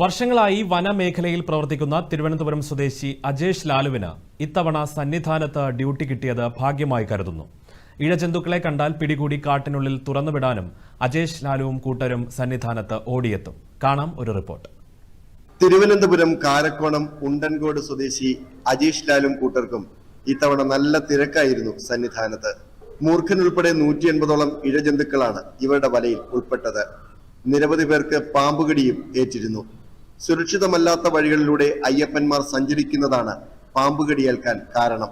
വർഷങ്ങളായി വനമേഖലയിൽ പ്രവർത്തിക്കുന്ന തിരുവനന്തപുരം സ്വദേശി അജേഷ് ലാലുവിന് ഇത്തവണ സന്നിധാനത്ത് ഡ്യൂട്ടി കിട്ടിയത് ഭാഗ്യമായി കരുതുന്നു. ഇഴജന്തുക്കളെ കണ്ടാൽ പിടികൂടി കാട്ടിനുള്ളിൽ തുറന്നുവിടാനും അജേഷ് ലാലുവും കൂട്ടരും സന്നിധാനത്ത് ഓടിയെത്തും. കാണാം ഒരു റിപ്പോർട്ട്. തിരുവനന്തപുരം കാരക്കോണം ഉണ്ടൻകോട് സ്വദേശി അജീഷ് ലാലും കൂട്ടർക്കും ഇത്തവണ നല്ല തിരക്കായിരുന്നു സന്നിധാനത്ത്. മൂർഖൻ ഉൾപ്പെടെ നൂറ്റി എൺപതോളം ഇഴജന്തുക്കളാണ് ഇവരുടെ വലയിൽ ഉൾപ്പെട്ടത്. നിരവധി പേർക്ക് പാമ്പുകടിയും ഏറ്റിരുന്നു. സുരക്ഷിതമല്ലാത്ത വഴികളിലൂടെ അയ്യപ്പന്മാർ സഞ്ചരിക്കുന്നതാണ് പാമ്പുകടിയേൽക്കാൻ കാരണം.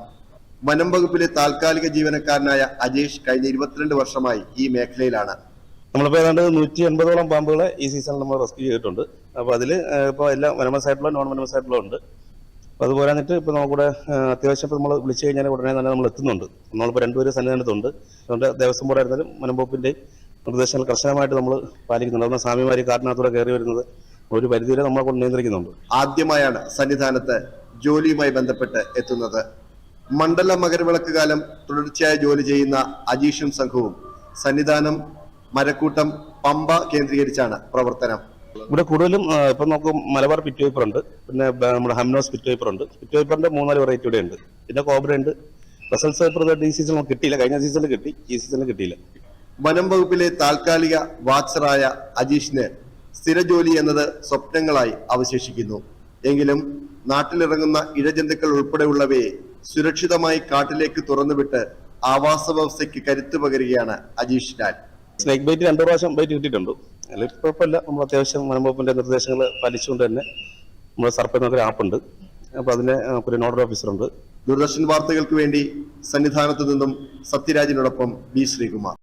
വനം വകുപ്പിലെ താൽക്കാലിക ജീവനക്കാരനായ അജേഷ് കഴിഞ്ഞ ഇരുപത്തിരണ്ട് വർഷമായി ഈ മേഖലയിലാണ്. നമ്മളിപ്പോൾ ഏതാണ്ട് നൂറ്റി എൺപതോളം പാമ്പുകളെ ഈ സീസണിൽ നമ്മൾ റെസ്ക്യൂ ചെയ്തിട്ടുണ്ട്. അപ്പോൾ അതിൽ ഇപ്പോൾ എല്ലാം വനമസ് ആയിട്ടുള്ള നോൺ വനമസ് ആയിട്ടുള്ള ഉണ്ട്. അപ്പോൾ അതുപോലെ പോരാഞ്ഞിട്ട് ഇപ്പോൾ നമുക്കിവിടെ അത്യാവശ്യം ഇപ്പോൾ നമ്മൾ വിളിച്ചു കഴിഞ്ഞാൽ ഉടനെ തന്നെ നമ്മൾ എത്തുന്നുണ്ട്. നമ്മളിപ്പോൾ രണ്ടുപേരും സന്നിധാനത്തുണ്ട് അതുകൊണ്ട് ദേവസ്വം ബോർഡ് ആയിരുന്നാലും വനംവകുപ്പിന്റെ നിർദ്ദേശങ്ങൾ കർശനമായിട്ട് നമ്മൾ പാലിക്കുന്നുണ്ട്. അതുകൊണ്ട് സ്വാമിമാർ കാട്ടിനകത്തൂടെ കയറി വരുന്നത് ഒരു പരിധിവരെ നമ്മളെ കൊണ്ട് നിയന്ത്രിക്കുന്നുണ്ട്. ആദ്യമായാണ് സന്നിധാനത്ത് ജോലിയുമായി ബന്ധപ്പെട്ട് എത്തുന്നത്. മണ്ഡല മകരവിളക്ക് കാലം തുടർച്ചയായി ജോലി ചെയ്യുന്ന അജീഷും സംഘവും സന്നിധാനം മരക്കൂട്ടം പമ്പ കേന്ദ്രീകരിച്ചാണ് പ്രവർത്തനം. ഇവിടെ കൂടുതലും ഇപ്പൊ നമുക്ക് മലബാർ പിറ്റ് പേപ്പർ ഉണ്ട്. പിന്നെ നമ്മുടെ ഹംനോസ് പിറ്റ് പേപ്പർ ഉണ്ട്. പിറ്റ് പേപ്പറിന്റെ മൂന്നാൽ വെറൈറ്റി ഇവിടെ ഉണ്ട്. പിന്നെ കോബ്ര ഉണ്ട്. റിസൾട്ട് പേപ്പർ ഈ സീസൺ കിട്ടിയില്ല. കഴിഞ്ഞ സീസണിൽ കിട്ടി. ഈ സീസണിൽ കിട്ടിയില്ല. വനം വകുപ്പിലെ താൽക്കാലിക വാച്ചറായ അജീഷിന് സ്ഥിര ജോലി എന്നത് സ്വപ്നങ്ങളായി അവശേഷിക്കുന്നു. എങ്കിലും നാട്ടിലിറങ്ങുന്ന ഇഴജന്തുക്കൾ ഉൾപ്പെടെയുള്ളവയെ സുരക്ഷിതമായി കാട്ടിലേക്ക് തുറന്നുവിട്ട് ആവാസ വ്യവസ്ഥയ്ക്ക് കരുത്തു പകരുകയാണ് അജീഷ് ലാൽ. സ്നേക്ക് ബൈറ്റ് രണ്ടു പ്രാവശ്യം ബൈറ്റ് കിട്ടിയിട്ടുണ്ട്. അതിൽ കുഴപ്പമില്ല. നമ്മൾ അത്യാവശ്യം വനംവകുപ്പിന്റെ നിർദ്ദേശങ്ങൾ പാലിച്ചുകൊണ്ട് തന്നെ നമ്മുടെ സർപ്പേ എന്നൊക്കെ ആപ്പ് ഉണ്ട്. അതിന് ഒരു നോഡൽ ഓഫീസർ ഉണ്ട്. ദൂരദർശൻ വാർത്തകൾക്ക് വേണ്ടി സന്നിധാനത്തു നിന്നും സത്യരാജിനോടൊപ്പം ബി ശ്രീകുമാർ.